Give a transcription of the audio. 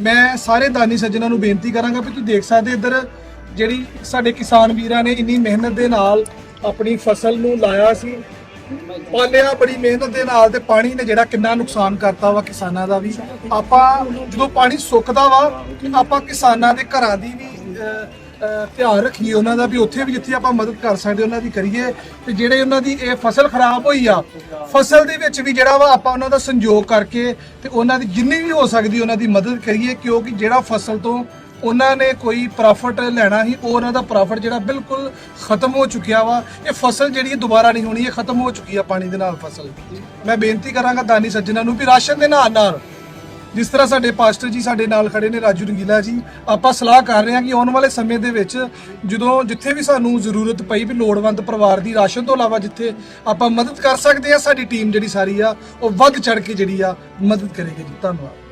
ਮੈਂ ਸਾਰੇ ਦਾਨੀ ਸੱਜਣਾਂ ਨੂੰ ਬੇਨਤੀ ਕਰਾਂਗਾ ਵੀ ਤੁਸੀਂ ਦੇਖ ਸਕਦੇ ਇੱਧਰ ਜਿਹੜੀ ਸਾਡੇ ਕਿਸਾਨ ਵੀਰਾਂ ਨੇ ਇੰਨੀ ਮਿਹਨਤ ਦੇ ਨਾਲ ਆਪਣੀ ਫਸਲ ਨੂੰ ਲਾਇਆ ਸੀ। ਪਾਲਿਆ ਬੜੀ ਮਿਹਨਤ ਦੇ ਨਾਲ ਤੇ ਪਾਣੀ ਨੇ ਜਿਹੜਾ ਕਿੰਨਾ ਨੁਕਸਾਨ ਕਰਤਾ ਵਾ ਕਿਸਾਨਾਂ ਦਾ ਵੀ। ਆਪਾਂ ਜਦੋਂ ਪਾਣੀ ਸੁੱਕਦਾ ਵਾ, ਆਪਾਂ ਕਿਸਾਨਾਂ ਦੇ ਘਰਾਂ ਦੀ ਵੀ ਧਿਆਨ ਰੱਖੀਏ ਉਹਨਾਂ ਦਾ ਵੀ ਉੱਥੇ ਵੀ ਜਿੱਥੇ ਆਪਾਂ ਮਦਦ ਕਰ ਸਕਦੇ ਉਹਨਾਂ ਦੀ ਕਰੀਏ ਤੇ ਜਿਹੜੇ ਉਹਨਾਂ ਦੀ ਇਹ ਫਸਲ ਖਰਾਬ ਹੋਈ ਆ, ਫਸਲ ਦੇ ਵਿੱਚ ਵੀ ਜਿਹੜਾ ਵਾ ਆਪਾਂ ਉਹਨਾਂ ਦਾ ਸੰਯੋਗ ਕਰਕੇ ਤੇ ਉਹਨਾਂ ਦੀ ਜਿੰਨੀ ਵੀ ਹੋ ਸਕਦੀ ਉਹਨਾਂ ਦੀ ਮਦਦ ਕਰੀਏ, ਕਿਉਂਕਿ ਜਿਹੜਾ ਫਸਲ ਤੋਂ ਉਹਨਾਂ ਨੇ ਕੋਈ ਪ੍ਰੋਫਿਟ ਲੈਣਾ ਸੀ, ਉਹ ਉਹਨਾਂ ਦਾ ਪ੍ਰੋਫਿਟ ਜਿਹੜਾ ਬਿਲਕੁਲ ਖਤਮ ਹੋ ਚੁੱਕਿਆ ਵਾ। ਇਹ ਫਸਲ ਜਿਹੜੀ ਦੁਬਾਰਾ ਨਹੀਂ ਹੋਣੀ, ਇਹ ਖਤਮ ਹੋ ਚੁੱਕੀ ਆ ਪਾਣੀ ਦੇ ਨਾਲ ਫਸਲ। ਮੈਂ ਬੇਨਤੀ ਕਰਾਂਗਾ ਦਾਨੀ ਸੱਜਣਾਂ ਨੂੰ ਵੀ ਰਾਸ਼ਨ ਦੇ ਨਾਲ ਨਾਲ ਜਿਸ ਤਰ੍ਹਾਂ ਸਾਡੇ ਪਾਸਟਰ ਜੀ ਸਾਡੇ ਨਾਲ ਖੜੇ ਨੇ, ਰਾਜੂ ਰੰਗੀਲਾ ਜੀ, ਆਪਾਂ ਸਲਾਹ ਕਰ ਰਹੇ ਹਾਂ ਕਿ ਆਉਣ ਵਾਲੇ ਸਮੇਂ ਦੇ ਵਿੱਚ ਜਦੋਂ ਜਿੱਥੇ ਵੀ ਸਾਨੂੰ ਜ਼ਰੂਰਤ ਪਈ ਵੀ ਲੋੜਵੰਦ ਪਰਿਵਾਰ ਦੀ ਰਾਸ਼ਨ ਤੋਂ ਇਲਾਵਾ ਜਿੱਥੇ ਆਪਾਂ ਮਦਦ ਕਰ ਸਕਦੇ ਹਾਂ, ਸਾਡੀ ਟੀਮ ਜਿਹੜੀ ਸਾਰੀ ਆ, ਉਹ ਵੱਧ ਚੜ ਕੇ ਜਿਹੜੀ ਆ, ਮਦਦ ਕਰੇਗੀ ਜੀ। ਧੰਨਵਾਦ।